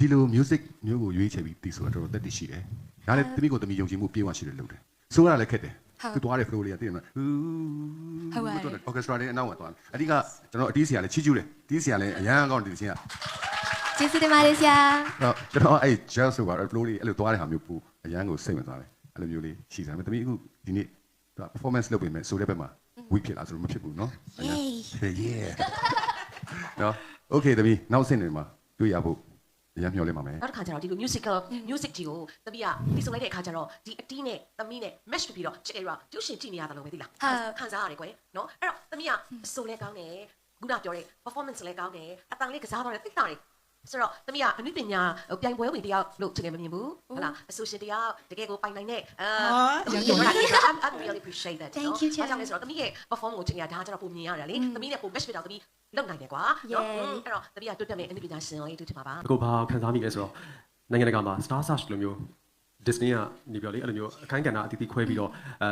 ဒီလို music မျိုးကိုရွေးချယ်ပြီးတီးဆိုတာတော်တော်တက်တည်ရှိတယ်ဒါလည်းသမီးကိုသမီးယုံကြည်မှုပြေဝရှိတယ်လို့တယ်ဆိုရတာလည်းခက်တယ် ဟုတ် သူသွားတဲ့ flow လေးကတည်တယ်မလား ဟုတ်ပါတယ် orchestra လေးအနောက်မှာသွားတယ်အဓိကကျွန်တော်အတီးဆရာလည်းချီးကျူးတယ်တီးဆရာလည်းအရန်ကောင်းတယ်ဒီချင်းက ကျေးဇူးတင်ပါတယ်ဆရာ တော့ကျွန်တော်အဲ့ jazz ဆိုပါတော့ flow လေးအဲ့လိုသွားတဲ့ဟာမျိုးပူအရန်ကိုစိတ်ဝင်စားတယ်အဲ့လိုမျိုးလေးရှိတယ်ဒါပေမဲ့သမီးအခုဒီနေ့သူက performance လုပ်ပေးမယ်ဆိုတဲ့ဘက်မှာ weak ဖြစ်လာဆိုတော့မဖြစ်ဘူးเนาะ Yay yeah နော် okay သမီးနောက်ဆင့်နေမှာတွေ့ရဖို့အ ရင်မျှော်လင့်ပါမယ်နောက်တစ်ခါကျတော့ဒီလို musical music ကြီးကိုတပီးကဒီဆိုလိုက်တဲ့အခါကျတော့ဒီအတီးနဲ့သမီးနဲ့ match ဖြစ်ပြီးတော့ချစ်ကြရတူရှင်ကြည့်နေရတယ်လို့ပဲသိလားဟုတ်ခံစားရတယ်ကွယ်နော်အဲ့တော့သမီးကအဆိုလဲကောင်းတယ်ခုနပြောတဲ့ performance လဲကောင်းတယ်အတန်လေးကစားတော့တယ်သိတာတယ်ဆိုတော့သမီးကအနုပညာပြိုင်ပွဲဝင်တယောက်လို့ချင်တယ်မမြင်ဘူးဟုတ်လားအဆိုရှင်တယောက်တကယ်ကိုပိုင်နိုင်တဲ့အာဟာသမီးပြောတာ I'm I really appreciate that Thank you, အားကြောင့်လဲဆိုတော့သမီးရဲ့ perform ကိုချင်ရဒါကကျတော့ပုံမြင်ရတယ်လေသမီးနဲ့ပုံ match ဖြစ်တော့သမီး လုံနိုင်တယ်ကွာနော် Yay အဲ့တော့သမီးကတွတ်တက်မဲ့အနုပညာရှင်လေးတူချင်ပါပါအခုဘာခံစားမိလဲဆိုတော့နိုင်ငံတကာမှာ Star Search လိုမျိုး Disney ကနေပြောလေအဲ့လိုမျိုးအခန်းကဏ္ဍအသီးသီးခွဲပြီးတော့အဲ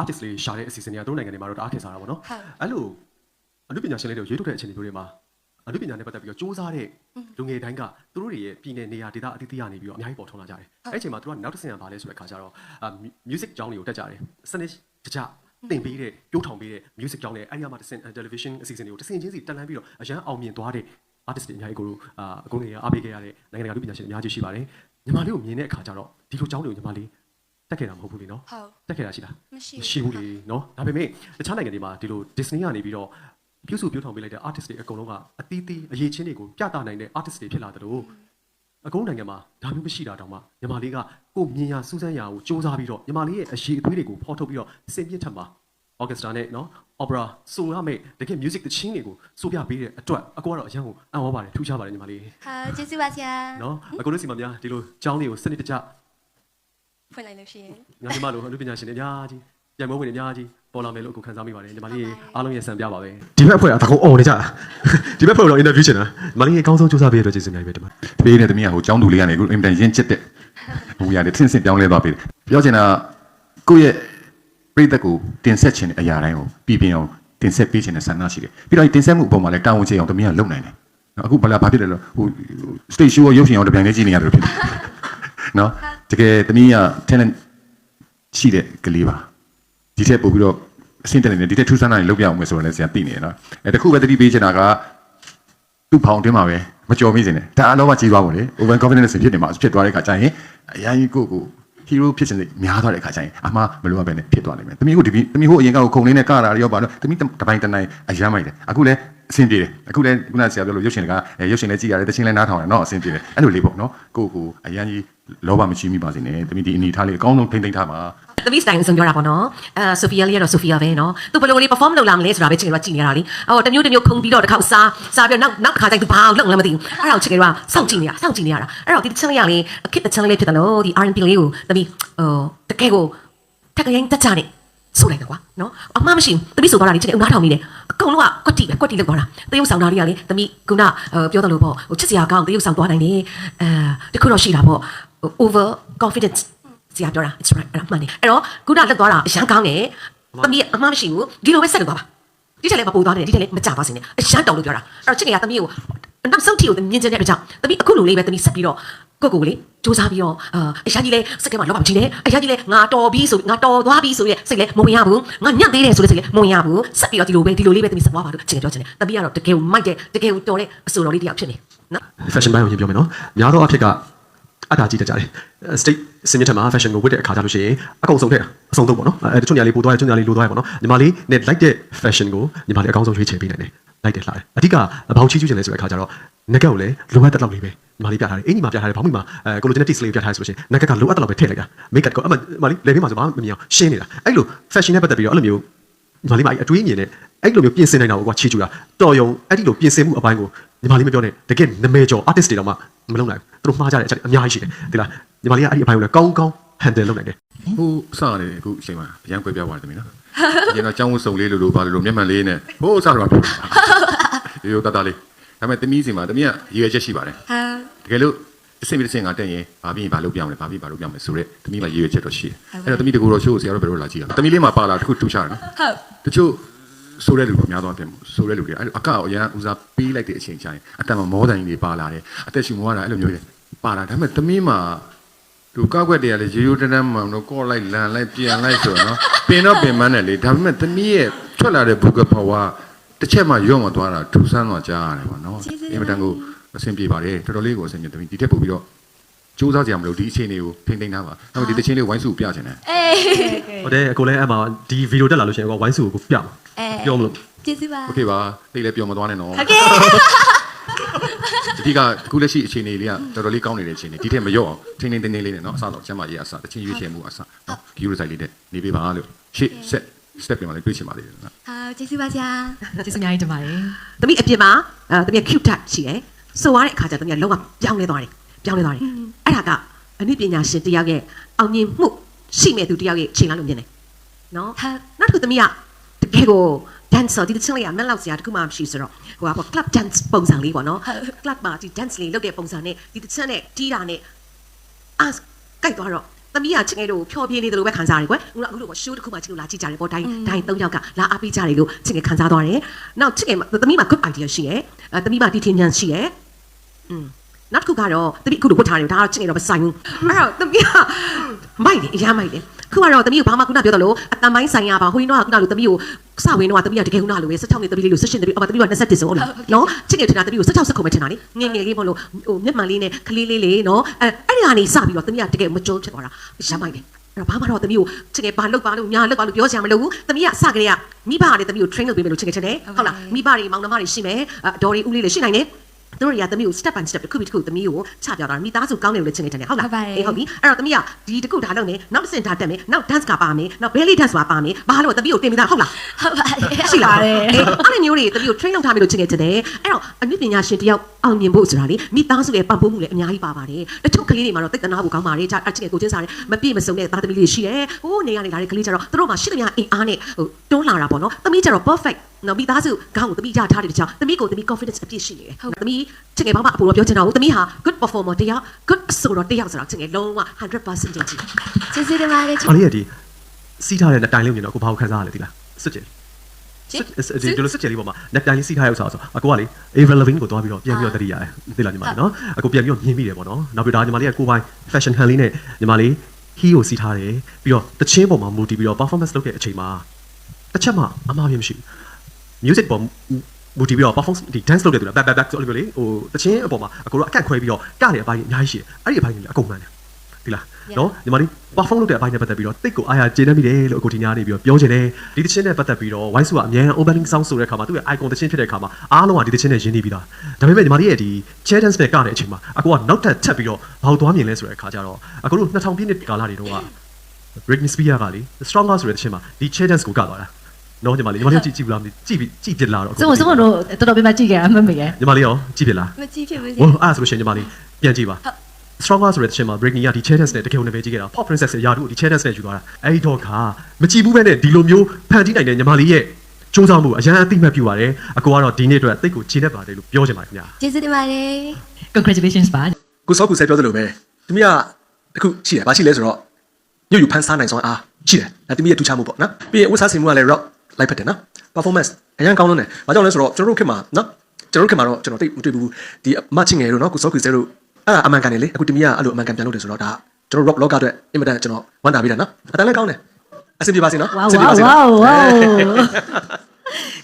artist လေးရှာတဲ့အစီအစဉ်တွေကတို့နိုင်ငံတွေမှာတော့တအားခင်စားတာပေါ့နော်ဟုတ်အဲ့လိုအနုပညာရှင်လေးတွေကိုရွေးထုတ်တဲ့အချိန်တွေမျိုးတွေမှာအနုပညာနဲ့ပတ်သက်ပြီးတော့စူးစမ်းတဲ့လူငယ်တိုင်းကသူတို့တွေရဲ့ပြည်နယ်နေရာဒေသအသီးသီးကနေပြီးတော့အများကြီးပေါ်ထွန်းလာကြတယ်အဲ့အချိန်မှာသူတို့ကနောက်တစ်ဆင့်ကဘာလဲဆိုတဲ့ခါကျတော့အာ music ကြောင်းတွေကိုတက်ကြတယ်စနစ်တကျ တင်ပေးတဲ့ပြိုးထောင်ပေးတဲ့ music ကြောင်းတွေအဲ့ဒီမှာတစ်ဆင့် television အစီအစဉ်တွေကိုတစ်ဆင့်ချင်းစီတက်လှမ်းပြီးတော့အရန်အောင်မြင်သွားတဲ့ artist တွေအများကြီးကိုတို့အာအကုန်ကြီးအားပေးခဲ့ရတဲ့နိုင်ငံတကာလူပညာရှင်တွေအများကြီးရှိပါတယ်ညီမလေးကိုမြင်တဲ့အခါကျတော့ဒီလိုကြောင်းတွေကိုညီမလေးတက်ခဲ့တာမဟုတ်ဘူးလေနော်ဟုတ်တက်ခဲ့တာရှိလားမရှိမရှိဘူးလေနော်ဒါပေမဲ့တခြားနိုင်ငံတွေမှာဒီလို Disney ကနေပြီးတော့ပြုစုပြောထောင်ပေးလိုက်တဲ့ artist တွေအကုန်လုံးကအသီးသီးအရေးချင်းတွေကိုပြသနိုင်တဲ့ artist တွေဖြစ်လာတယ်လို့ အကုန်နိုင်ငံမှာဒါမျိုးမရှိတာတောင်မှညီမလေးကကိုမြင်ရစူးစမ်းရကိုစ조사ပြီးတော့ညီမလေးရဲ့အရှိအသွေးတွေကိုဖော်ထုတ်ပြီးတော့စင်ပြစ်ထက်မှာ orchestra နဲ့နော် opera ဆိုရမယ့်တကယ် music တချင်းတွေကိုစိုးပြပေးတဲ့အတွက်အကောကတော့အရန်ကိုအံ့ဩပါတယ်ထူးခြားပါတယ်ညီမလေးဟာကျေးဇူးပါဆရာနော်အကိုတို့စီမှာများဒီလိုကျောင်းလေးကိုစနစ်တကျဖွင့်လိုက်လို့ရှိရင်ငါညီမလိုအနုပညာရှင်တွေအများကြီးပြန်မဝင်တွေအများကြီး ပေါ်လာမယ်လို့အခုခံစားမိပါတယ်ညီမလေးအားလုံးရဲ့ဆံပြပါပဲဒီဘက်အဖွဲ့ကတကုံအော်နေကြတာဒီဘက်ဖွဲ့တော့ interview ချင်တာညီမလေးအကောင်းဆုံးစူးစမ်းပေးရတဲ့ကျေးဇူးများပဲဒီမှာတပေးနဲ့သမီးကဟိုចောင်းသူလေးကနေအခုအင်တန်ရင်းချစ်တဲ့ဟိုရတယ်ထင်းဆင့်ပြောင်းလဲသွားပြီပြောချင်တာကိုယ့်ရဲ့ပြိသက်ကိုတင်ဆက်ခြင်းတဲ့အရာတိုင်းကိုပြည်ပြင်းအောင်တင်ဆက်ပေးခြင်းတဲ့ဆန္ဒရှိတယ်ပြီးတော့ဒီတင်ဆက်မှုအပေါ်မှာလည်းတာဝန်ကျေအောင်သမီးကလုပ်နိုင်တယ်နော်အခုဘာလဲဘာဖြစ်လဲလို့ဟို stage show ကိုရုပ်ရှင်အောင်တပြန်လေးကြည့်နေရတယ်လို့ဖြစ်တယ်နော်တကယ်သမီးက talent ရှိတဲ့ကလေးပါ ဒီထက်ပို့ပြီးတော့အဆင့်တက်နေတယ်ဒီထက်ထူးဆန်းတာတွေလုပ်ပြအောင်မယ်ဆိုတော့လည်းဆရာသိနေတယ်နော်အဲတခုပဲသတိပေးချင်တာကသူ့ဖောင်တွင်းမှာပဲမကြော်မိစေနဲ့ဒါအလုံးဝကြီးသွားပါလေ over confidence ဖြစ်နေမှာဖြစ်သွားတဲ့ခါကျရင်အရင်ကြီးကိုကို hero ဖြစ်ခြင်းစိတ်များသွားတဲ့ခါကျရင်အမှားမလိုအပ်ပဲနဲ့ဖြစ်သွားနိုင်မယ်တမီးကိုဒီတမီးကိုအရင်ကခုံလေးနဲ့ကတာရောပါတော့တမီးတပိုင်းတနိုင်အရမ်းမိုက်တယ်အခုလည်းအဆင်ပြေတယ်အခုလည်းခုနဆရာပြောလို့ရုပ်ရှင်ကရုပ်ရှင်လည်းကြည့်ရတယ်တချင်းလည်းနားထောင်ရတယ်နော်အဆင်ပြေတယ်အဲ့လိုလေးပေါ့နော်ကိုကိုအရန်ကြီးလောဘမရှိမိပါစေနဲ့တမီးဒီအနေထားလေးအကောင်းဆုံးထိမ့်သိမ့်ထားပါ သမီးစတိုင်အဆုံးပြောတာပေါ့နော်အဲဆိုဖီယာလေးကတော့ဆိုဖီယာပဲနော်သူဘယ်လိုလေး perform လုပ်လာမလဲဆိုတာပဲချစ်ကြတော့ကြည်နေတာလေဟိုတမျိုးတမျိုးခုံပြီးတော့တစ်ခါစားစားပြီးတော့နောက်နောက်တစ်ခါကျရင်သူဘာအောင်လုပ်လဲမသိဘူးအဲ့ဒါကိုချစ်ကြတော့စောင့်ကြည့်နေတာစောင့်ကြည့်နေရတာအဲ့တော့ဒီချင်းလေးကလေအခစ်တချင်းလေးဖြစ်တယ်လို့ဒီ R&B လေးကိုသမီးဟိုတကယ်ကိုတကယ်ရင်တက်ကြနေဆိုလိုက်တယ်ကွာနော်အမှားမရှိဘူးသမီးဆိုသွားတာလေချစ်တယ်ဦးနားထောင်နေတယ်အကုန်လုံးကကွက်တီပဲကွက်တီလောက်သွားတာတရုပ်ဆောင်တာလေးကလေသမီးကုနာပြောတယ်လို့ပေါ့ဟိုချစ်စရာကောင်းတရုပ်ဆောင်သွားနိုင်တယ်အဲတခုတော့ရှိတာပေါ့ over confidence ဆ ရာပြောတာ it's right အဲ့ဒါမှန်တယ်အဲ့တော့ခုနလက်သွားတာအရန်ကောင်းတယ်သမီးအမှားမရှိဘူးဒီလိုပဲဆက်လုပ်သွားပါဒီထက်လည်းမပူသွားနဲ့ဒီထက်လည်းမကြပါစေနဲ့အရန်တောင်းလို့ပြောတာအဲ့တော့ချစ်နေရသမီးကိုနောက်ဆုံးထီကိုမြင်ချင်တဲ့အတွက်ကြောင့်သမီးအခုလိုလေးပဲသမီးဆက်ပြီးတော့ကိုကိုကိုလေစူးစမ်းပြီးတော့အာအရန်ကြီးလဲစက်ကဲမှာလောက်ပါမချင်နဲ့အရန်ကြီးလဲငါတော်ပြီးဆိုငါတော်သွားပြီးဆိုရဲစိတ်လဲမဝင်ရဘူးငါညံ့သေးတယ်ဆိုတဲ့စိတ်လဲမဝင်ရဘူးဆက်ပြီးတော့ဒီလိုပဲဒီလိုလေးပဲသမီးဆက်သွားပါလို့ချင်တယ်ပြောချင်တယ်သမီးကတော့တကယ်ကိုမိုက်တဲ့တကယ်ကိုတော်တဲ့အဆိုတော်လေးတစ်ယောက်ဖြစ်နေနော် fashion ဘိုင်းကိုရင်ပြောမယ်နော်များသောအဖြစ်က အတားကြီးတတ်ကြတယ် state စင်မြင့်ထက်မှာ fashion ကိုဝတ်တဲ့အခါကျလို့ရှိရင်အကုန်ဆုံးထည့်အဆုံးသုံးပေါ့နော်အဲတချို့နေရာလေးပိုသွားတယ်တချို့နေရာလေးလိုသွားတယ်ပေါ့နော်ညီမလေးနဲ့ like တဲ့ fashion ကိုညီမလေးအကောင်းဆုံးရွေးချယ်ပေးနိုင်တယ် like တဲ့လှတယ်အဓိကဘောင်ချီးကျူးချင်လဲဆိုတဲ့အခါကျတော့ neck ကိုလည်းလိုအပ်တဲ့လောက်လေးပဲညီမလေးပြထားတယ်အင်ကြီးမှာပြထားတယ်ဘောင်မိမှာအဲ collagen tips လေးပြထားတယ်ဆိုလို့ရှိရင် neck ကလိုအပ်တဲ့လောက်ပဲထည့်လိုက်တာ make up ကိုအမညီမလေးလေဘေးမှာဆိုဘာမှမမြင်အောင်ရှင်းနေတာအဲ့လို fashion နဲ့ပတ်သက်ပြီးတော့အဲ့လိုမျိုး ညီမလေးမအတွေးမြင်နဲ့အဲ့လိုမျိုးပြင်ဆင်နိုင်တာကိုကွာချီးကျူးတာတော်ယုံအဲ့ဒီလိုပြင်ဆင်မှုအပိုင်းကိုညီမလေးမပြောနဲ့တကယ်နမဲကျော် artist တွေတော့မှမလုပ်နိုင်ဘူးသူတို့မှားကြတဲ့အချက်တွေအများကြီးရှိတယ်ဒီလားညီမလေးကအဲ့ဒီအပိုင်းကိုလည်းကောင်းကောင်း handle လုပ်နိုင်တယ်ဟိုစရတယ်အခုအချိန်မှာအရန်ကွဲပြားသွားတယ်တမီးနော်အရင်တော့ចောင်းဝတ်စုံလေးလိုလိုပါလိုလိုမျက်မှန်လေးနဲ့ဟိုစတော့ရိုးရိုးတတလေးဒါပေမဲ့တမီးစီမှာတမီးကရည်ရွယ်ချက်ရှိပါတယ်ဟာတကယ်လို့ အဆင်ပြေတဲ့ဆင်ကတက်ရင်ဘာပြီးရင်ဘာလုပ်ပြအောင်လဲဘာပြီးဘာလုပ်ပြအောင်လဲဆိုတော့တမီးမှာရည်ရွယ်ချက်တော့ရှိတယ်အဲ့တော့တမီးတကူတော့ရှိုးဆရာတော့ဘယ်လိုလာကြည့်ရလဲတမီးလေးမှာပါလာတခုထူးခြားတယ်နော်ဟုတ်တချို့ဆိုတဲ့လူကအများသောအားဖြင့်ဆိုတဲ့လူတွေအဲ့လိုအကောက်အရန်ဦးစားပေးလိုက်တဲ့အချိန်ကျရင်အတန်မမောတိုင်တွေပါလာတယ်အသက်ရှူမောတာအဲ့လိုမျိုးတွေပါလာဒါပေမဲ့သမီးမှာသူကောက်ွက်တွေကလည်းရေရိုးတန်းတန်းမှန်တော့ကော့လိုက်လန်လိုက်ပြန်လိုက်ဆိုတော့နော်ပင်တော့ပင်မနဲ့လေဒါပေမဲ့သမီးရဲ့ထွက်လာတဲ့ဘုကဖော်ကတစ်ချက်မှရော့မသွားတာထူဆန်းသွားကြရတယ်ပေါ့နော်အင်မတန်ကို အဆင်ပြေပါတယ်တော်တော်လေးကိုအဆင်ပြေသမီးဒီထက်ပိုပြီးတော့စူးစမ်းကြရမလို့ဒီအချိန်လေးကိုထိမ့်သိမ်းထားပါနောက်ဒီတချင်းလေးဝိုင်းစုပြချင်တယ် အေး ဟုတ်တယ်အကိုလည်းအဲ့မှာဒီဗီဒီယိုတက်လာလို့ရှိရင်ကိုဝိုင်းစုကိုပြမှာ အေး ပြောမလို့ ကျေးဇူးပါ โอเคပါသိလည်းပြောမသွားနဲ့နော် โอเค ဒီကအခုလက်ရှိအခြေအနေလေးကတော်တော်လေးကောင်းနေတဲ့အခြေအနေဒီထက်မလျော့အောင်ထိန်းထိန်းသိမ်းသိမ်းလေးနဲ့နော်အစားတော့ကျမ်းမာရေးအစားတချင်းရွေးချယ်မှုအစားနော်ဂီယူဆိုင်လေးနဲ့နေပေးပါလို့ရှေ့ဆက် step ပြန်လာတွေ့ချင်ပါသေးတယ်နော် ဟုတ်ကျေးဇူးပါဆရာ ကျေးဇူးအများကြီးတင်ပါတယ် ။သမီးအပြင်မှာအဲသမီး cute touch ရှိတယ်။ ဆိုရတဲ့အခါကျသမီးကလုံးဝပြောင်းလဲသွားတယ်။ပြောင်းလဲသွားတယ်။အဲ့ဒါကအနုပညာရှင်တစ်ယောက်ရဲ့အောင်မြင်မှုရှိမဲ့သူတစ်ယောက်ရဲ့ချိန်လာလို့မြင်တယ်။နော်ဟုတ်။နောက်တစ်ခုသမီးကတကယ်ကို dancer ဒီတစ်ချင်းလေးကမက်လောက်စရာတခုမှမရှိဆိုတော့ဟိုကပေါ့ club dance ပုံစံလေးပေါ့နော် club မှာဒီ dance လေးလုပ်တဲ့ပုံစံနဲ့ဒီတစ်ချင်းနဲ့တီးတာနဲ့အာကြိုက်သွားတော့သမီးကချင်ငယ်တို့ဖြောပြင်းနေတယ်လို့ပဲခံစားရတယ်ကွယ်။အခုတော့အခုလို့ရှိုးတစ်ခုမှချင်လို့လာကြည့်ကြတယ်ပေါ့။တိုင်းတိုင်း၃ယောက်ကလာအားပေးကြတယ်လို့ချင်ငယ်ခံစားသွားတယ်။နောက်ချင်ငယ်သမီးမှာ good idea ရှိရဲ့။အဲသမီးမှာဒီထင်ဉာဏ်ရှိရဲ့။ อืมနောက်တစ်ခုကတော့သမီးအခုလိုဝတ်ထားတယ်ဒါကတော့ချင်ငယ်တော့မဆိုင်ဘူး။အဲ့တော့သမီးကမိုက်တယ်အရာမိုက်တယ်။ခုကတော့သမီးကိုဘာမှခုနပြောသလိုအတန်ပိုင်းဆိုင်ရာပါဟိုရင်တော့ခုနလိုသမီးကိုစဝင်တော့သမီးကတကယ်ခုနလိုပဲ16နှစ်သမီးလေးလို့16သမီးအမသမီးက21ဆိုဟုတ်လားနော်ချစ်ငယ်ထင်တာသမီးကို16 19ပဲထင်တာလေငယ်ငယ်လေးပေါ့လို့ဟိုမျက်မှန်လေးနဲ့ကလေးလေးလေးနော်အဲအဲ့ဒီကနေစပြီးတော့သမီးကတကယ်မကြုံဖြစ်သွားတာရမ်းမိုက်တယ်အဲ့တော့ဘာမှတော့သမီးကိုချစ်ငယ်ဘာလုပ်ပါလို့ညာလုပ်ပါလို့ပြောချင်မလို့ဘူးသမီးကစကလေးကမိဘကလည်းသမီးကို train လုပ်ပေးမယ်လို့ချစ်ငယ်ချင်တယ်ဟုတ်လားမိဘတွေမောင်နှမတွေရှိမယ်အဒေါ်တွေဦးလေးတွေရှိနိုင်တယ် သူတို့တွေကသမီးကို step by step တစ်ခုပြီးတစ်ခုသမီးကိုချပြတာမိသားစုကောင်းတယ်လို့လည်းချင်နေတယ်ဟုတ်လားဟုတ်ပါတယ်အေးဟုတ်ပြီအဲ့တော့သမီးကဒီတစ်ခုဒါလုပ်နေနောက်တစ်စင်ဒါတက်မယ်နောက် dance ကပါမယ်နောက် belly dance ပါပါမယ်ဘာလို့သမီးကိုတင်ပြီးသားဟုတ်လားဟုတ်ပါတယ်ရှိလားအေးအဲ့လိုမျိုးတွေသမီးကို train လုပ်ထားပြီလို့ချင်နေတယ်အဲ့တော့အနုပညာရှင်တယောက်အောင်မြင်ဖို့ဆိုတာလေမိသားစုရဲ့ပံ့ပိုးမှုလည်းအများကြီးပါပါတယ်တချို့ကလေးတွေမှာတော့တိတ်တနာဖို့ကောင်းပါတယ်ဒါအချင်းကိုချင်းစားတယ်မပြည့်မစုံတဲ့သားသမီးလေးရှိတယ်ဟိုးနေရနေလာတဲ့ကလေးကျတော့သူတို့မှာရှိသမျှအင်အားနဲ့ဟိုတွန်းလာတာပေါ့နော်သမီးကျတော့ perfect နော်မိသားစုခေါင်းကိုသမီးရထားတဲ့တခြားသမီးကိုသမီး confidence အပြည့်ရှိနေတယ်ဟုတ်သမီးချင်ငယ်ဘာမှအပူတော့ပြောချင်တာဘူးသမီးဟာ good performer တယောက် good ဆိုတော့တယောက်ဆိုတော့ချင်ငယ်လုံးဝ100%ကြည့်ကျေးဇူးတင်ပါတယ်ချစ်အားလေးရဒီစီးထားတဲ့နှစ်တိုင်လေးမြင်တော့ကိုဘာကိုခံစားရလဲဒီလားစွတ်ကြယ်ဒီလိုစွတ်ကြယ်လေးပေါ်မှာနှစ်တိုင်လေးစီးထားရဥစ္စာဆိုအကိုကလေ Avril Lavigne ကိုတွားပြီးတော့ပြန်ပြီးတော့တတိရတယ်သိလားညီမလေးနော်အကိုပြန်ပြီးတော့မြင်မိတယ်ပေါ့နော်နောက်ပြီးတော့ညီမလေးကကိုပိုင် fashion hand လေးနဲ့ညီမလေး heel ကိုစီးထားတယ်ပြီးတော့တချင်းပေါ်မှာ multi ပြီးတော့ performance လုပ်တဲ့အချိန်မှာတစ်ချက်မှအမှားပြမရှိဘူး music ပေါ်မူတည်ပြီးတော့ performance ဒီ dance လုပ်တဲ့သူလား back back back ဆိုလိုလေဟိုတချင်းအပေါ်မှာအကိုတို့အကန့်ခွဲပြီးတော့ကတဲ့အပိုင်းအများကြီးရှိတယ်အဲ့ဒီအပိုင်းကြီးအကုန်မှန်တယ်ဒီလားနော်ညီမလေး perform လုပ်တဲ့အပိုင်းနဲ့ပတ်သက်ပြီးတော့တိတ်ကိုအားရကျေနပ်မိတယ်လို့အကိုဒီညာနေပြီးတော့ပြောချင်တယ်ဒီတချင်းနဲ့ပတ်သက်ပြီးတော့ wise ကအများ opening song ဆိုတဲ့အခါမှာသူ့ရဲ့ icon တချင်းဖြစ်တဲ့အခါမှာအားလုံးကဒီတချင်းနဲ့ရင်းနှီးပြီးသားဒါပေမဲ့ညီမလေးရဲ့ဒီ chair dance နဲ့ကတဲ့အချိန်မှာအကိုကနောက်ထပ်ထပ်ပြီးတော့ဘာလို့သွားမြင်လဲဆိုတဲ့အခါကျတော့အကိုတို့2000ပြည့်နှစ်ကာလတွေတော့က Britney Spears ကလေ stronger ဆိုတဲ့တချင်းမှာဒီ chair dance ကိုကသွားတာ နော်ညီမလေးညီမလေးကြည့်ကြည့်ဘူးလားကြည့်ပြီးကြည့်ပြလာတော့စုံစုံတို့တော်တော်ပြပြကြည့်ကြရအမှတ်မိရဲ့ညီမလေးရောကြည့်ပြလားမကြည့်ဖြစ်ဘူးဆဟိုရာအဲ့ဒါဆိုလို့ရှိရင်ညီမလေးပြန်ကြည့်ပါ stronger ဆိုတဲ့တခြင်းမှာ Britney ကဒီ chair dance နဲ့တကယ်ဝင်ပဲကြည့်ခဲ့တာ pop princess ရဲ့ယာတို့ဒီ chair dance နဲ့ယူသွားတာအဲ့ဒီတော့ခါမကြည့်ဘူးပဲနဲ့ဒီလိုမျိုးဖန်တီးနိုင်တဲ့ညီမလေးရဲ့စူးစမ်းမှုအရန်အသိမှတ်ပြုပါတယ်အကိုကတော့ဒီနေ့အတွက်တိတ်ကိုခြေနဲ့ပါတယ်လို့ပြောချင်ပါတယ်ခင်ဗျာကျေးဇူးတင်ပါတယ် congratulations ပါကိုစောကူဆက်ပြောသလိုပဲတမီးကတခုရှိတယ်ဘာရှိလဲဆိုတော့ညွတ်ယူဖန်ဆားနိုင်ဆောင်အားရှိတယ်ဒါတမီးရဲ့ထူးခြားမှုပေါ့နော်ပြီးရင်ဝတ်စားစင်မှုကလည်း rock လိုက်ဖက်တယ်နော် performance အရင်ကောင်းလုံးတယ်ဘာကြောင့်လဲဆိုတော့ကျွန်တော်တို့ခေတ်မှာနော်ကျွန်တော်တို့ခေတ်မှာတော့ကျွန်တော်တိတ်မတွေ့ဘူးဒီအမချင်းငယ်တို့နော်ကိုစောကူဆဲတို့အဲ့ဒါအမှန်ကန်တယ်လေအခုတမီးကအဲ့လိုအမှန်ကန်ပြန်လုပ်တယ်ဆိုတော့ဒါကျွန်တော် rock လောကအတွက်အင်မတန်ကျွန်တော်ဝမ်းသာပြီးတာနော်အတန်းလည်းကောင်းတယ်အဆင်ပြေပါစေနော် ဝါ အဆင်ပြေ ဝါ ပါစေ ဝါ နော် ဝါ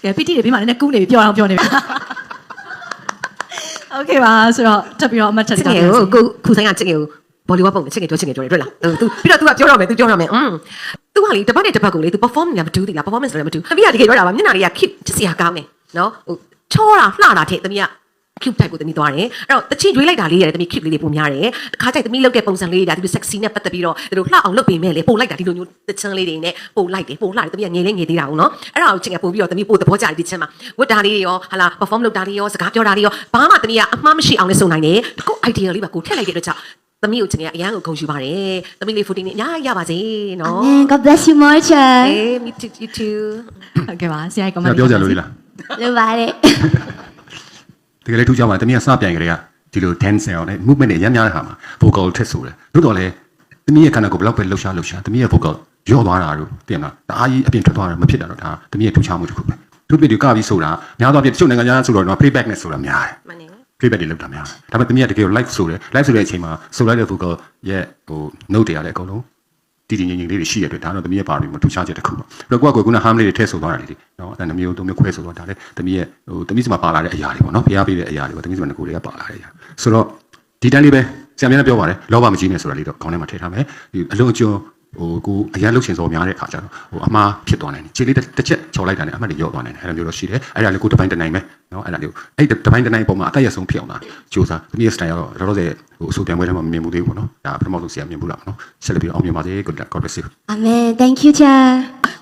ကဲပီတီတွေပြီးမှလည်းကူးနေပြီပြောအောင်ပြောနေပြီโอเคပါဆိုတော့တက်ပြီးတော့အမှတ်ချက် ချစ် တွေ ငယ်ကိုကိုခုဆိုင်ကချစ်ငယ်ကို ဘောလီဝါပုံနဲ့ချစ်ငယ်ပြောချစ်ငယ်ပြောတယ်တွေ့လားသူပြီးတော့ तू ကပြောတော့မယ် तू ပြောတော့မယ်อืม तू ကလေတပတ်နဲ့တပတ်ကိုလေ तू perform နေတာမတူသေးလား performance လည်းမတူတမီးကတကယ်ပြောတာပါမျက်နှာလေးက keep ချစ်စရာကောင်းတယ်နော်ဟိုချောတာလှတာတဲ့တမီးက cute type ကိုတမီးသွားတယ်အဲ့တော့တချင်းရွေးလိုက်တာလေးရတယ်တမီး cute လေးတွေပုံများတယ်တခါကျတမီးလောက်တဲ့ပုံစံလေးတွေဒါသူ sexy နဲ့ပတ်သက်ပြီးတော့သူတို့လှအောင်လုပ်ပေးမယ်လေပုံလိုက်တာဒီလိုမျိုးတချင်လေးတွေနဲ့ပုံလိုက်တယ်ပုံလှတယ်တမီးကငယ်လေးငယ်သေးတာဟုတ်နော်အဲ့ဒါကိုချင်းကပို့ပြီးတော့တမီးပို့သဘောကျတယ်ဒီချင်းမှာဝတ်တာလေးတွေရောဟာလာ perform လုပ်တာလေးရောစကားပြောတာလေးရောဘာမှတမီးကအမှားမရှိအောင်လည်းစုံနိုင်တယ်ကို idea လေးပါကိုထည့်လိုက်တဲ့အတွက်ကြောင့် သမီးကိုချင်ရအရန်ကိုဂုဏ်ယူပါတယ်။သမီးလေး14နှစ်အများကြီးရပါစေနော်။ Amen. God bless you more chan. Hey, me too, you too. ဟုတ်ကဲ့ပါဆရာကြီး comment ပြောကြလို့လား။လုပ်ပါတယ်။တကယ်လည်းထူးခြားပါတယ်။သမီးကစပြိုင်ကလေးကဒီလို dance အောင်နဲ့ movement တွေအများများတဲ့ဟာမှာ vocal ထက်ဆိုတယ်။သို့တော်လည်းသမီးရဲ့ခန္ဓာကိုယ်ဘလောက်ပဲလှုပ်ရှားလှုပ်ရှားသမီးရဲ့ vocal ရော့သွားတာတို့သိရမလား။တအားကြီးအပြင်ထွက်သွားတာမဖြစ်တာတော့ဒါသမီးရဲ့ထူးခြားမှုတစ်ခုပဲ။သူပြည်တွေကပြီးဆိုတာများသောအားဖြင့်တချို့နိုင်ငံခြားဆိုတော့ playback နဲ့ဆိုတာများတယ်။မှန်တယ် playback တွေလောက်တာများတယ်ဒါပေမဲ့တမီးကတကယ် live ဆိုတယ် live ဆိုတဲ့အချိန်မှာဆိုလိုက်တဲ့ vocal ရဲ့ဟို note တွေကလည်းအကုန်လုံးတည်တည်ငြိမ်ငြိမ်လေးတွေရှိရတဲ့အတွက်ဒါတော့တမီးရဲ့ပါရီမထူခြားချက်တစ်ခုပေါ့ပြီးတော့ကိုကကိုကက harm လေးတွေထည့်ဆိုသွားတာလေးတွေနော်အဲ့ဒါမျိုးသုံးမျိုးခွဲဆိုတော့ဒါလည်းတမီးရဲ့ဟိုတမီးစမှာပါလာတဲ့အရာတွေပေါ့နော်ဖျားပေးတဲ့အရာတွေပေါ့တမီးစမှာငကိုတွေကပါလာတဲ့အရာဆိုတော့ဒီတန်းလေးပဲဆရာမင်းလည်းပြောပါတယ်လောဘမကြီးနဲ့ဆိုတာလေးတော့ခေါင်းထဲမှာထည့်ထားမယ်ဒီအလုံးအကျွန်း ဟိုကိုအရန်လှုပ်ရှင်စောများတဲ့အခါကျတော့ဟိုအမှားဖြစ်သွားနိုင်တယ်ခြေလေးတစ်ချက်ချော်လိုက်တာနဲ့အမှတ်တွေရော့သွားနိုင်တယ်အဲ့လိုမျိုးတော့ရှိတယ်အဲ့ဒါလေးကိုတစ်ပိုင်းတစ်နိုင်ပဲနော်အဲ့ဒါလေးကိုအဲ့တစ်ပိုင်းတစ်နိုင်ပုံမှာအသက်ရဆုံးဖြစ်အောင်လားစူးစမ်းဒီရဲ့ style ကတော့တော်တော်ဆယ်ဟိုအဆိုပြန်ပွဲထဲမှာမမြင်ဘူးသေးဘူးပေါ့နော်ဒါပထမဆုံးဆရာမြင်ဘူးလားပေါ့နော်ဆက်လက်ပြီးအောင်မြင်ပါစေ good luck god bless you Amen. Thank you, cha.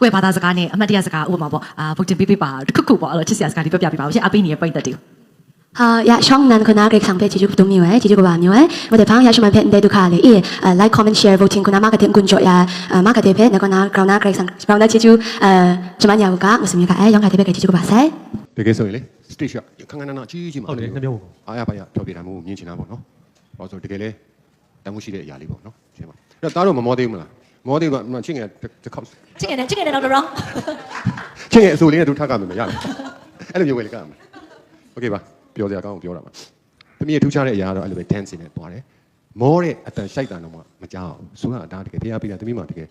ဝယ်ဘာသာစကားနဲ့အမှတ်တရစကားဥပမာပေါ့အာဗုဒ္ဓပေးပေးပါတခုခုပေါ့အဲ့လိုချစ်စရာစကားလေးပြောပြပေးပါဦးရှင်အပိနေတဲ့ပိတ်သက်တွေ 好，也上南可那个上边继续不懂牛哎，继续个玩牛哎。我哋朋友也上南边唔得都卡嚟，咦？誒，like comment share voting 可那馬個天觀眾呀，誒馬個地片那個那搞那個上，搞那繼續誒，做乜嘢個㗎？我先要解，用個地片繼續個話曬。你幾歲咧？Stage 看看那那幾幾嘛？哦，你那邊我。哎呀，朋友，特別係冇面前那部咯，我做啲嘅咧，但冇事嘅壓力部咯，係嘛？那打到冇冇啲嘛啦？冇啲嘛，今日就靠。今日呢？今日呢？老多咯。今日做呢都睇下咪咪呀？အဲ့လိုမျိုးဝင်ကြမှာ။ Okay ပါ။ ပြောစရာကောင်းအောင်ပြောတာပါ။သမီးရထူးခြားတဲ့အရာကတော့အဲ့လိုပဲ dancing နဲ့တွားတယ်။မောတဲ့အတန်ရှိုက်တာတော့မကြောက်အောင်။ဆိုတော့ဒါတကယ်ဖျားပြတာသမီးမှတကယ်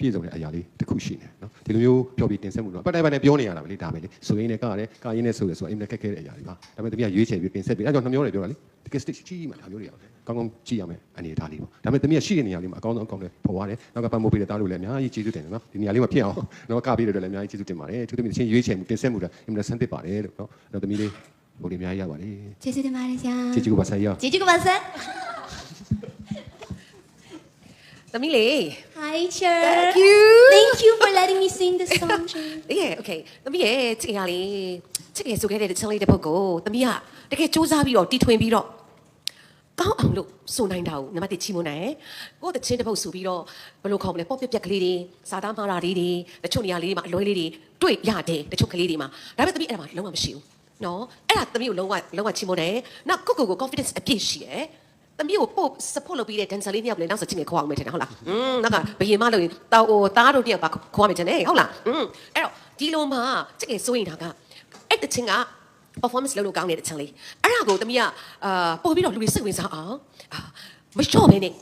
ပြည့်စုံတဲ့အရာလေးတစ်ခုရှိနေနော်ဒီလိုမျိုးပြောပြီးတင်ဆက်မှုတော့ပတ်တိုင်းပတ်တိုင်းပြောနေရတာပဲလေဒါပဲလေဆိုရင်းနဲ့ကရတယ်ကရင်းနဲ့ဆိုရဆိုအင်မတန်ခက်ခဲတဲ့အရာတွေပါဒါပေမဲ့တမီးကရွေးချယ်ပြီးတင်ဆက်ပြီးအဲကြောင့်နှမျိုးတွေပြောတာလေတကယ် stage ကြီးမှဒါမျိုးတွေရအောင်ကောင်းကောင်းကြည့်ရမယ်အနေထားလေးပေါ့ဒါပေမဲ့တမီးကရှိတဲ့နေရာလေးမှာအကောင်းဆုံးအကောင်းဆုံးပေါ်သွားတယ်နောက်ကပတ်မိုးပေးတဲ့သားတို့လည်းအများကြီးကျေးဇူးတင်တယ်နော်ဒီနေရာလေးမှာဖြစ်အောင်နော်ကပေးတဲ့အတွက်လည်းအများကြီးကျေးဇူးတင်ပါတယ်သူတမီးချင်းရွေးချယ်မှုတင်ဆက်မှုတာအင်မတန်ဆန်းသစ်ပါတယ်လို့နော်တော့တမီးလေး ငိုလေးအများကြီးရပါတယ်ကျေးဇူးတင်ပါတယ်ဆရာကျေးဇူးပါဆရာကျေးဇူးပါဆရာသမီးလေး Hi Cher Thank you Thank you for letting me sing this song Cher Yeah okay သမီးရဲ့ချစ်ရလေးချစ်ရဆိုခဲ့တဲ့တချင်းလေးတစ်ပုဒ်ကိုသမီးကတကယ်စူးစမ်းပြီးတော့တီထွင်ပြီးတော့ကောင်းအောင်လို့ဆိုနိုင်တာကိုနံပါတ်1ချီးမွမ်းနိုင်ကိုယ်တချင်းတစ်ပုဒ်ဆိုပြီးတော့ဘယ်လိုခေါ်မလဲပေါ့ပြက်ပြက်ကလေးတွေစာသားမှားတာလေးတွေတချို့နေရာလေးတွေမှာအလွဲလေးတွေတွေ့ရတယ်တချို့ကလေးတွေမှာဒါပေမဲ့သမီးအဲ့ဒါမှလုံးဝမရှိဘူး နော်အဲ့ဒါသမီးကိုလုံးဝလုံးဝချီးမွမ်းတယ်နောက်ကိုကိုကို confidence အပြည့်ရှိတယ်တမီးကိုပို့ support လုပ်ပြီးတဲ့ dancer လေးနှစ်ယောက်လည်းနောက်ဆက်ချင်းနဲ့ခေါ်အောင်မယ်ထင်တယ်ဟုတ်လား။อืมနောက်ကဘယင်မလို့ရင်တောက်ဟိုသားတို့နှစ်ယောက်ပါခေါ်ရမယ်ထင်တယ်ဟုတ်လား။อืมအဲ့တော့ဒီလိုမှတကယ်စိုးရင်တာကအဲ့တချင်းက performance လုပ်လို့ကောင်းတဲ့တချင်းလေးအဲ့ဒါကိုတမီးကအာပို့ပြီးတော့လူတွေစိတ်ဝင်စားအောင်အာမလျှော့ဘဲနဲ့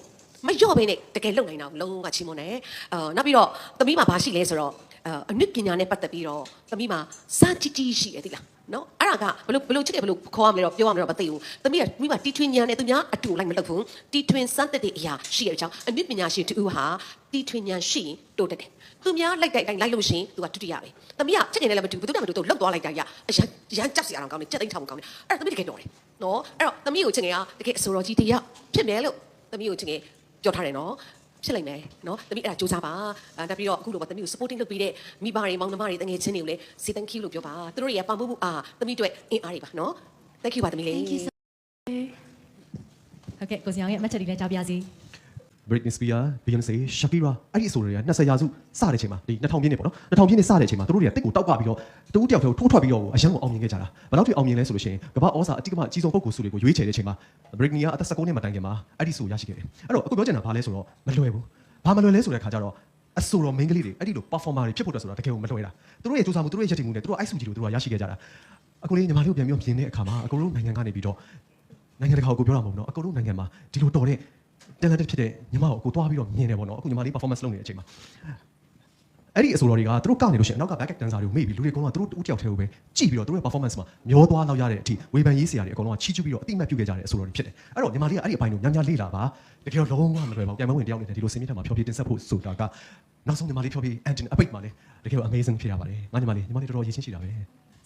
မလျှော့ဘဲနဲ့တကယ်လုပ်နိုင်တော့လုံးဝချီးမွမ်းတယ်အာနောက်ပြီးတော့တမီးမှာဘာရှိလဲဆိုတော့အာအနုပညာနဲ့ပတ်သက်ပြီးတော့တမီးမှာစာတီတီရှိတယ်သိလား နော်အဲ့ဒါကဘလို့ဘလို့ချစ်တယ်ဘလို့ခေါ်ရမလဲတော့ပြောရမလဲတော့မသိဘူးတမီးကမိမတီထွင်ညာနဲ့သူများအတူလိုက်မလုပ်ဘူးတီထွင်စမ်းသက်တဲ့အရာရှိရတဲ့အကြောင်းအနုပညာရှင်တူဟာတီထွင်ညာရှိရင်တိုးတက်တယ်သူများလိုက်တဲ့အတိုင်းလိုက်လို့ရှိရင်သူကဒုတိယပဲတမီးကချစ်တယ်လည်းမတူဘူးသူတမတူတော့လှုပ်သွားလိုက်တာရအရန်ရန်ကြောက်စရာတော့ကောင်းတယ်စက်သိမ်းထောင်ကောင်းတယ်အဲ့ဒါတမီးတကယ်တော်တယ်နော်အဲ့တော့တမီးကိုချစ်ငယ်ကတကယ်အဆိုတော်ကြီးတယောက်ဖြစ်မယ်လို့တမီးကိုချစ်ငယ်ပြောထားတယ်နော် ဖြစ်လိုက်မယ်နော်တမီးအဲ့ဒါစူးစမ်းပါအဲနောက်ပြီးတော့အခုလိုပါတမီးကို supporting လုပ်ပေးတဲ့မိဘတွေမောင်နှမတွေတငယ်ချင်းတွေကိုလည်း say thank you လို့ပြောပါသူတို့ရဲ့ပံ့ပိုးမှုအားတမီးတို့အင်အားတွေပါနော် thank you ပါတမီးလေး Thank you so ဟုတ်ကဲ့ကိုစီအောင်ရဲ့အမှတ်ချက်တွေလည်းကြားပြစီ Britney Spears, Beyonce, Shakira အဲ့ဒီအဆိုတွေက20ရာစုစတဲ့အချိန်မှာဒီ2000ပြည့်နှစ်ပေါ့နော်2000ပြည့်နှစ်စတဲ့အချိန်မှာသူတို့တွေကတစ်ကိုတောက်ကပြီးတော့တူးတယောက်တည်းကိုထိုးထွက်ပြီးတော့အရန်ကိုအောင်မြင်ခဲ့ကြတာဘယ်လောက်ထိအောင်မြင်လဲဆိုလို့ရှိရင်ကမ္ဘာဩစာအတိတ်ကမှအကြီးဆုံးပုဂ္ဂိုလ်စုတွေကိုရွေးချယ်တဲ့အချိန်မှာ Britney ကအသက်19နှစ်မတိုင်ခင်မှာအဲ့ဒီဆိုရရှိခဲ့တယ်အဲ့တော့အခုပြောချင်တာဘာလဲဆိုတော့မလွယ်ဘူးဘာမလွယ်လဲဆိုတဲ့ခါကျတော့အဆိုတော် main ကလေးတွေအဲ့ဒီလို performer တွေဖြစ်ဖို့အတွက်ဆိုတာတကယ်ကိုမလွယ်တာသူတို့ရဲ့စူးစမ်းမှုသူတို့ရဲ့ရည်တည်မှုနဲ့သူတို့အိုက်ဆူကြီးကိုသူတို့ကရရှိခဲ့ကြတာအခုလေးညီမလေးကိုပြန်ပြီးတော့မြင်တဲ့အခါမှာအခုတို့နိုင်ငံကနေပြီးတော့နိုင်ငံတကာကိုပြောတာမဟုတ်ဘူးเนาะအခုတို့နိုင်ငံမှာဒီလိုတော်တဲ့ talented ဖြစ်တဲ့ညီမကိုကိုသွားပြီးတော့မြင်တယ်ပေါ့နော်အခုညီမလေး performance လုပ်နေတဲ့အချိန်မှာအဲ့ဒီအဆိုတော်တွေကသူတို့ကနေလို့ရှိရင်နောက်က back dancer တွေကိုမေ့ပြီးလူတွေကတော့သူတို့တူတယောက်တည်းကိုပဲကြည့်ပြီးတော့သူတို့ရဲ့ performance မှာမျောသွားလောက်ရတဲ့အထိဝေဖန်ရေးစရာတွေအကုန်လုံးကချီးကျူးပြီးတော့အတိအမှတ်ပြုခဲ့ကြတဲ့အဆိုတော်တွေဖြစ်တယ်အဲ့တော့ညီမလေးကအဲ့ဒီအပိုင်းကိုညံ့ညံ့လေးလာပါတကယ်တော့လုံးဝမလွယ်ပါဘူးပြန်မဝင်တယောက်နဲ့ဒီလိုစင်မြင့်ထက်မှာဖြောပြတင်ဆက်ဖို့ဆိုတာကနောက်ဆုံးညီမလေးဖြောပြ engine အပိတ်မှာလေတကယ် amazing ဖြစ်ရပါတယ်ငါညီမလေးညီမလေးတော်တော်ရည်ရှင်းရှိတာပဲ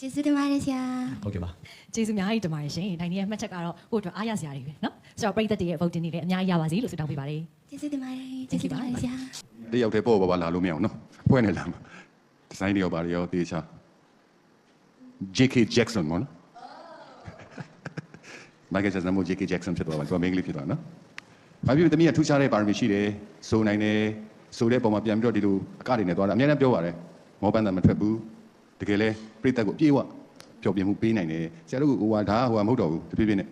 ကျေးဇူးတင်ပါတယ်ဆရာဟုတ်ကဲ့ပါကျေးဇူးအများကြီးတင်ပါတယ်ရှင်တိုင်းဒီရဲ့မှတ်ချက်ကတော့ကို့အတွက်အားရစရာတွေပဲเนาะ ဆိုတော့ပရိသတ်တွေရဲ့ vote တင်နေလည်းအများကြီးရပါစေလို့ဆုတောင်းပေးပါတယ်ကျေးဇူးတင်ပါတယ်ကျေးဇူးတင်ပါတယ်ဆရာတယောက်တည်းပေါ့ပါပါလာလို့မရအောင်နော်ဖွဲ့နေလာမှာဒီဇိုင်းတွေရောပါတွေရောတေချာ JK Jackson ပေါ့နော် Michael Jackson မို့ JK Jackson ဖြစ်သွားပါသူကမင်းကလေးဖြစ်သွားနော်ဘာဖြစ်လို့တမီးကထူးခြားတဲ့ပါရမီရှိတယ်ဆိုနိုင်တယ်ဆိုတဲ့ပုံမှာပြန်ပြီးတော့ဒီလိုအကတွေနဲ့သွားတာအများနဲ့ပြောပါတယ်မောပန်းတာမထွက်ဘူးတကယ်လဲပြိတ္တကိုအပြည့်အဝပျော်ပြမှုပေးနိုင်တယ်ဆရာတို့ကဟိုဟာဒါဟိုဟာမဟုတ်တော့ဘူးတပြည့်ပြည့်နဲ့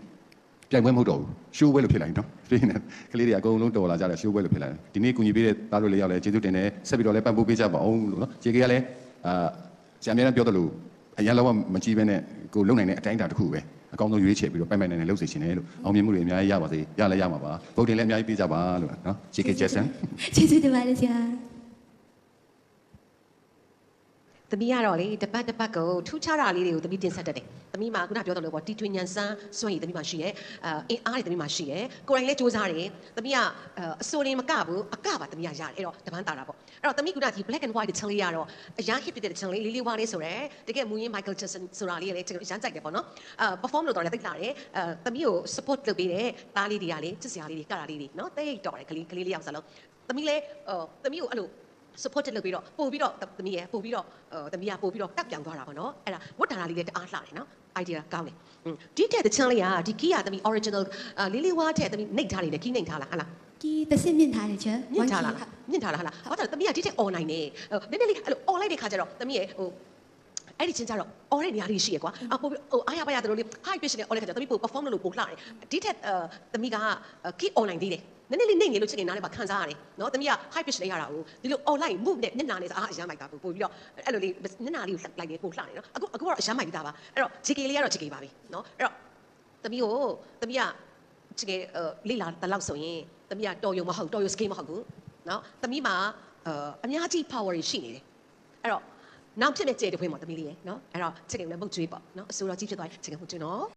ပြိုင်ပွဲမဟုတ်တော့ဘူးရှိုးပွဲလို့ဖြစ်လာပြီနော်ပြင်းနေကလေးတွေအကုန်လုံးတော်လာကြတယ်ရှိုးပွဲလို့ဖြစ်လာတယ်ဒီနေ့ကူညီပေးတဲ့သားတို့လေးယောက်လည်းကျေးဇူးတင်တယ်ဆက်ပြီးတော့လည်းပံ့ပိုးပေးကြပါအောင်လို့နော်ခြေကလည်းအာဆရာအများနဲ့ပြောတယ်လို့အရင်တော့မကြည့်ဘဲနဲ့ကိုလုံနိုင်တဲ့အတိုင်းအတာတစ်ခုပဲအကောင်းဆုံးရွေးချယ်ပြီးတော့ပိုင်ပိုင်နိုင်နိုင်လုပ်စေချင်တယ်လို့အောင်မြင်မှုတွေအများကြီးရပါစေရလည်းရမှာပါဗုဒ္ဓလည်းအများကြီးပေးကြပါလို့နော် JK Jackson ကျေးဇူးတင်ပါတယ်ဆရာ သမီးကတော့လေတပတ်တပတ်ကိုထူးခြားတာလေးတွေကိုသမီးတင်ဆက်တတ်တယ်။သမီးမှာခုနပြောသလိုပေါ့တီထွင်ညံစမ်းစွန့်ရည်သမီးမှာရှိရဲအဲအင်အားတွေသမီးမှာရှိရဲကိုယ်တိုင်လည်းစူးစမ်းတယ်။သမီးကအစိုးရင်းမကဘူးအကပါသမီးကရတယ်အဲ့တော့တပန်းတာတာပေါ့။အဲ့တော့သမီးကဒီ black and white ချင်လေးရတော့အရန် hit ဖြစ်တဲ့ချင်လေးလေးလေးဝါလေးဆိုရယ်တကယ်မူရင်း Michael Jackson ဆိုတာလေးလည်းကျွန်တော်ရန်ကြိုက်တယ်ပေါ့နော်။အဲ perform လုပ်တော့လည်းတိတ်လာတယ်။အဲသမီးကို support လုပ်ပေးတဲ့တားလေးတွေကလေချစ်စရာလေးတွေကတာလေးတွေနော်တိတ်တော်တယ်ကလေးကလေးလေးအောင်စလုံးသမီးလည်းအဲသမီးကိုအဲ့လို support လုပ်ပြီးတော့ပို့ပြီးတော့သမီးရယ်ပို့ပြီးတော့အဲသမီးကပို့ပြီးတော့တက်ပြောင်သွားတာပေါ့နော်အဲ့ဒါဝတ်တာလာလေးလည်းတအားလှတယ်နော် idea ကောင်းတယ်อืมဒီတဲ့တချမ်းလေးကဒီ key ကသမီး original လေးလေးဝါတဲ့သမီးနှိပ်ထားနေတယ် key နှိပ်ထားလားဟာလားဒီတစ်စင်မြင့်ထားတယ်ချာမြင့်ထားလားမြင့်ထားလားဟာလားဘာကြောင့်သမီးကဒီတဲ့ online နေနည်းနည်းလေးအဲ့လို online တဲ့ခါကျတော့သမီးရယ်ဟိုအဲ့ဒီချင်းကြတော့ all တဲ့နေရာလေးရှိရကွာအပို့ပြီးဟိုအားရပါရတယ်လို့လေ high pitch နဲ့ all တဲ့ခါကျတော့သမီးပို့ perform လုပ်လို့ပို့လှတယ်ဒီထက်သမီးက key online သေးတယ် နည်းနည်းလေးနှိမ့်နေလို့ချစ်ခင်နားလည်းပါခံစားရတယ်နော်သမီးက high pitch လေးရတာကိုဒီလို online move နဲ့မျက်နှာနဲ့စအားအရမ်းမိုက်တာပို့ပို့ပြီးတော့အဲ့လိုလေးမျက်နှာလေးကိုလိုက်နေပို့လှနေနော်အခုအခုကတော့အရမ်းမိုက်ပြီးသားပါအဲ့တော့ JK လေးကတော့ JK ပါပဲနော်အဲ့တော့သမီးကိုသမီးက JK လေ့လာတလောက်ဆိုရင်သမီးကတော်ရုံမဟုတ်တော်ရုံ skill မဟုတ်ဘူးနော်သမီးမှာအများကြီး power ရှိနေတယ်အဲ့တော့နောက်ဖြစ်တဲ့ကြဲတခွင်းပေါ့သမီးလေးရယ်နော်အဲ့တော့ chicken နဲ့ပုတ်ကျွေးပေါ့နော်အစိုးရကြီးဖြစ်သွားရင် chicken ပုတ်ကျွေးနော်